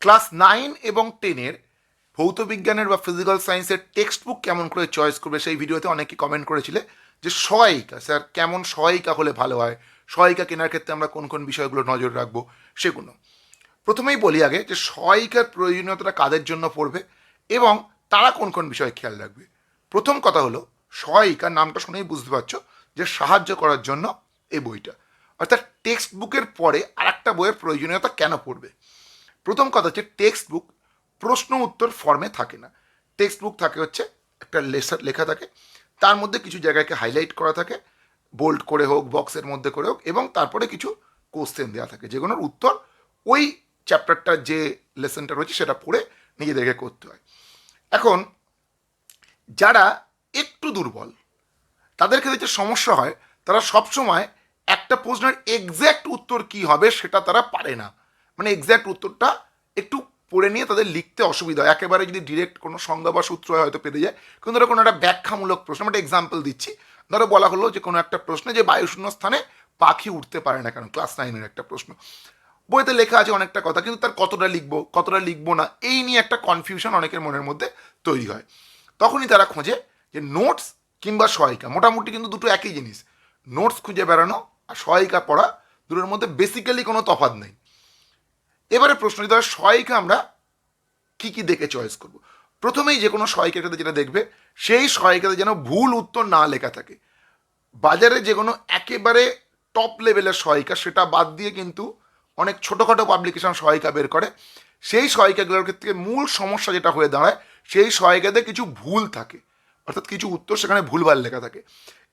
Class nine এবং টেনের ভৌত বিজ্ঞানের বা ফিজিক্যাল সায়েন্সের টেক্সট বুক কেমন করে চয়েস করবে সেই ভিডিওতে অনেকে কমেন্ট করেছিলে যে সহায়িকা, স্যার কেমন সহায়িকা হলে ভালো হয়? সহায়িকা কেনার ক্ষেত্রে আমরা কোন কোন বিষয়গুলো নজর রাখব? সেগুলো। প্রথমেই বলি আগে যে সহায়িকার প্রয়োজনীয়তাটা কাদের জন্য পড়বে এবং তারা কোন কোন বিষয়ে খেয়াল রাখবে? প্রথম কথা হলো, সহায়িকার নামটা শুনেই বুঝতে পারছ যে সাহায্য করার জন্য এই বইটা। অর্থাৎ টেক্সট বুকের পরে আরেকটা বইয়ের প্রয়োজনীয়তা কেন পড়বে? প্রথম কথা হচ্ছে টেক্সট বুক প্রশ্ন উত্তর ফর্মে থাকে না। টেক্সট বুক থাকে হচ্ছে একটা লেসার লেখা থাকে। তার মধ্যে কিছু জায়গাকে হাইলাইট করা থাকে বোল্ড করে হোক বক্সের মধ্যে করে হোক, এবং তারপরে কিছু কোশ্চেন দেওয়া থাকে। যেগুলোর উত্তর ওই চ্যাপ্টারটার যে লেসনটা রয়েছে সেটা পড়ে নিজেদেরকে করতে হয়। এখন যারা একটু দুর্বল, তাদের ক্ষেত্রে যে সমস্যা হয়, তারা সবসময় একটা প্রশ্নের এক্স্যাক্ট উত্তর কি হবে সেটা তারা পারে না। মানে এক্স্যাক্ট উত্তরটা একটু পড়ে নিয়ে তাদের লিখতে অসুবিধা হয়। একেবারে যদি ডিরেক্ট কোনো সংজ্ঞা বা সূত্র হয়তো পেতে যায়। কিন্তু ধরো কোনো একটা ব্যাখ্যামূলক প্রশ্ন একটা এক্সাম্পল দিচ্ছি। ধরো বলা হলো যে কোনো একটা প্রশ্নে যে বায়ুশূন্য স্থানে পাখি উঠতে পারে না কেন ক্লাস নাইনের একটা প্রশ্ন। বইতে লেখা আছে অনেকটা কথা, কিন্তু তার কতটা লিখব কতটা লিখব না, এই নিয়ে একটা কনফিউশন অনেকের মনের মধ্যে তৈরি হয়। তখনই তারা খোঁজে যে নোটস কিংবা সহায়িকা, মোটামুটি কিন্তু দুটো একই জিনিস। নোটস খুঁজে বেড়ানো আর সহায়িকা পড়া, দুটোর মধ্যে বেসিক্যালি কোনো তফাৎ নেই। এবারে প্রশ্ন যদি হয় সহায়িকা আমরা কি কি দেখে চয়েস করব? প্রথমেই যে কোনো সহায়িকাটাতে যেটা দেখবে, সেই সহায়িকাতে যেন ভুল উত্তর না লেখা থাকে। বাজারে যে কোনো একেবারে টপ লেভেলের সহায়িকা, সেটা বাদ দিয়ে কিন্তু অনেক ছোটোখাটো পাবলিকেশন সহায়িকা বের করে। সেই সহায়িকাগুলোর ক্ষেত্রে মূল সমস্যা যেটা হয়ে দাঁড়ায়, সেই সহায়িকাতে কিছু ভুল থাকে। অর্থাৎ কিছু উত্তর সেখানে ভুলভাল লেখা থাকে।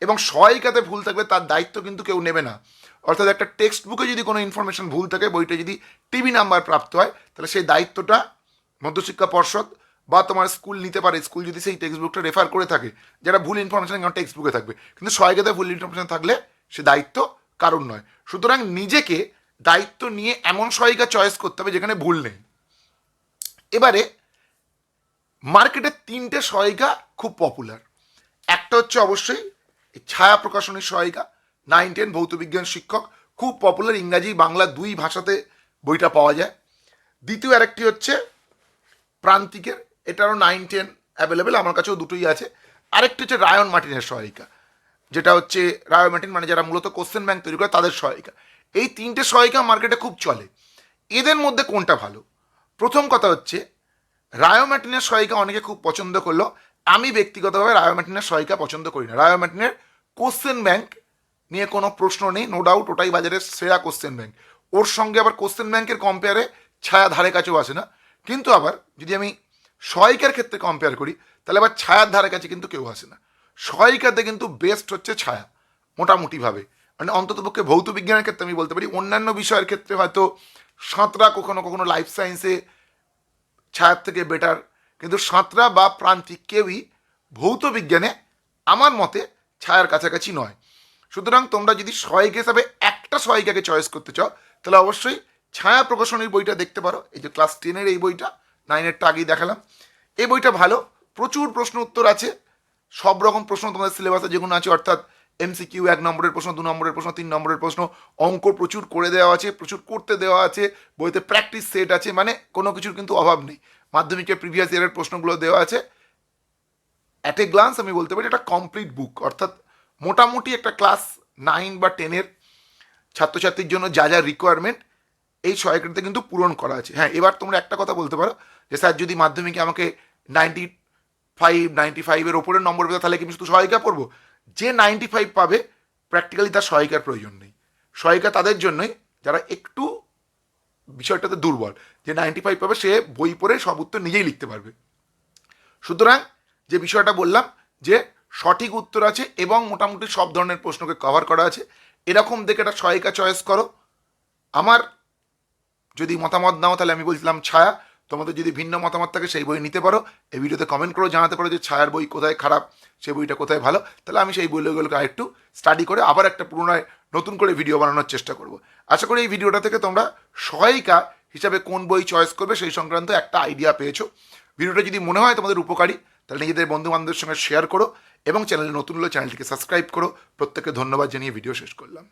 এবং সহায়িকাতে ভুল থাকলে তার দায়িত্ব কিন্তু কেউ নেবে না। অর্থাৎ একটা টেক্সট বুকে যদি কোনো ইনফরমেশন ভুল থাকে, বইটা যদি টিভি নাম্বার প্রাপ্ত হয়, তাহলে সেই দায়িত্বটা মধ্যশিক্ষা পর্ষদ বা তোমার স্কুল নিতে পারে। স্কুল যদি সেই টেক্সট বুকটা রেফার করে থাকে, যারা ভুল ইনফরমেশন কেন টেক্সট বুকে থাকবে। কিন্তু সহায়িকাতে ভুল ইনফরমেশন থাকলে সে দায়িত্ব কারণ নয়। সুতরাং নিজেকে দায়িত্ব নিয়ে এমন সহায়িকা চয়েস করতে হবে যেখানে ভুল নেই। এবারে মার্কেটে তিনটে সহায়িকা খুব পপুলার একটা হচ্ছে অবশ্যই ছায়া প্রকাশনী সহায়িকা নাইন টেন ভৌতবিজ্ঞান শিক্ষক, খুব পপুলার ইংরাজি, বাংলা দুই ভাষাতে বইটা পাওয়া যায়। দ্বিতীয় আরেকটি হচ্ছে প্রান্তিকের, এটারও নাইন টেন অ্যাভেলেবেল আমার কাছেও দুটোই আছে। আরেকটি হচ্ছে রায়ন মার্টিনের সহায়িকা, যেটা হচ্ছে রায়ন মার্টিন মানে যারা মূলত কোশ্চেন ব্যাংক তৈরি করে, তাদের সহায়িকা। এই তিনটে সহায়িকা মার্কেটে খুব চলে। এদের মধ্যে কোনটা ভালো? প্রথম কথা হচ্ছে রায়োম্যাটিনের সহায়িকা অনেকে খুব পছন্দ করল। আমি ব্যক্তিগতভাবে রায়োম্যাটিনের সহায়িকা পছন্দ করি না। রায়োম্যাটিনের কোশ্চেন ব্যাংক নিয়ে কোনো প্রশ্ন নেই নো ডাউট ওটাই বাজারের সেরা কোশ্চেন ব্যাংক ওর সঙ্গে আবার কোশ্চেন ব্যাংকের কম্পেয়ারে ছায়া ধারে কাছেও আসে না। কিন্তু আবার যদি আমি সহায়িকার ক্ষেত্রে কম্পেয়ার করি, তাহলে আবার ছায়ার ধারে কাছে কিন্তু কেউ আসে না। সহায়িকাতে কিন্তু বেস্ট হচ্ছে ছায়া, মোটামুটিভাবে। মানে অন্ততপক্ষে ভৌত বিজ্ঞানের ক্ষেত্রে আমি বলতে পারি, অন্যান্য বিষয়ের ক্ষেত্রে হয়তো সাঁতরা কখনো কখনো লাইফ সায়েন্সে ছায়ার থেকে বেটার কিন্তু সাঁতরা বা প্রান্তিক কেউই ভৌত বিজ্ঞানে আমার মতে ছায়ার কাছাকাছি নয়। সুতরাং তোমরা যদি সহায়িকা হিসাবে একটা সহায়িকাকে চয়েস করতে চাও, তাহলে অবশ্যই ছায়া প্রকাশনীর বইটা দেখতে পারো। এই যে ক্লাস টেনের এই বইটা নাইনেরটা আগেই দেখালাম। এই বইটা ভালো, প্রচুর প্রশ্ন উত্তর আছে। সব রকম প্রশ্ন তোমাদের সিলেবাসে যেগুলো আছে, অর্থাৎ এমসিকিউ এক নম্বরের প্রশ্ন, দু নম্বরের প্রশ্ন, তিন নম্বরের প্রশ্ন, অঙ্ক প্রচুর করে দেওয়া আছে, প্রচুর করতে দেওয়া আছে, বইতে প্র্যাকটিস সেট আছে মানে কোনো কিছুর কিন্তু অভাব নেই। মাধ্যমিকের প্রিভিয়াস ইয়ারের প্রশ্নগুলো দেওয়া আছে। অ্যাট এ গ্লান্স আমি বলতে পারি এটা কমপ্লিট বুক অর্থাৎ মোটামুটি একটা ক্লাস নাইন বা টেনের ছাত্রছাত্রীর জন্য যা যা রিকোয়ারমেন্ট এই সহায়িকাতে কিন্তু পূরণ করা আছে। হ্যাঁ এবার তোমরা একটা কথা বলতে পারো যে, স্যার, যদি মাধ্যমিকে আমাকে নাইনটি ফাইভ নাইনটি ফাইভের ওপরের নম্বর পেতে, তাহলে কি আমি শুধু সহায়িকা পড়ব? যে নাইনটি ফাইভ পাবে প্র্যাকটিক্যালি তার সহায়িকার প্রয়োজন নেই। সহায়িকা তাদের জন্যই, যারা একটু বিষয়টাতে দুর্বল, যে নাইনটি ফাইভ পাবে সে বই পড়ে সব উত্তর নিজেই লিখতে পারবে। সুতরাং যে বিষয়টা বললাম, যে সঠিক উত্তর আছে এবং মোটামুটি সব ধরনের প্রশ্নকে কভার করা আছে, এরকম দেখে একটা সহায়িকা চয়েস করো। আমার যদি মতামত নাও, তাহলে আমি বলছিলাম ছায়া। তোমাদের যদি ভিন্ন মতামত থাকে সেই বই নিতে পারো। এই ভিডিওতে কমেন্ট করে, জানাতে পারো যে ছায়ার বই কোথায় খারাপ, সেই বইটা কোথায় ভালো। তাহলে আমি সেই বইগুলোকে আরেকটু স্টাডি করে আবার একটা পুনরায় নতুন করে ভিডিও বানানোর চেষ্টা করব। আশা করি এই ভিডিওটা থেকে তোমরা সহায়িকা হিসাবে কোন বই চয়েস করবে সেই সংক্রান্ত একটা আইডিয়া পেয়েছ। ভিডিওটা যদি মনে হয় তোমাদের উপকারী, তাহলে নিজেদের বন্ধু বান্ধবের সঙ্গে শেয়ার করো এবং চ্যানেলে নতুন হলে চ্যানেলটিকে সাবস্ক্রাইব করো। প্রত্যেককে ধন্যবাদ জানিয়ে ভিডিও শেষ করলাম।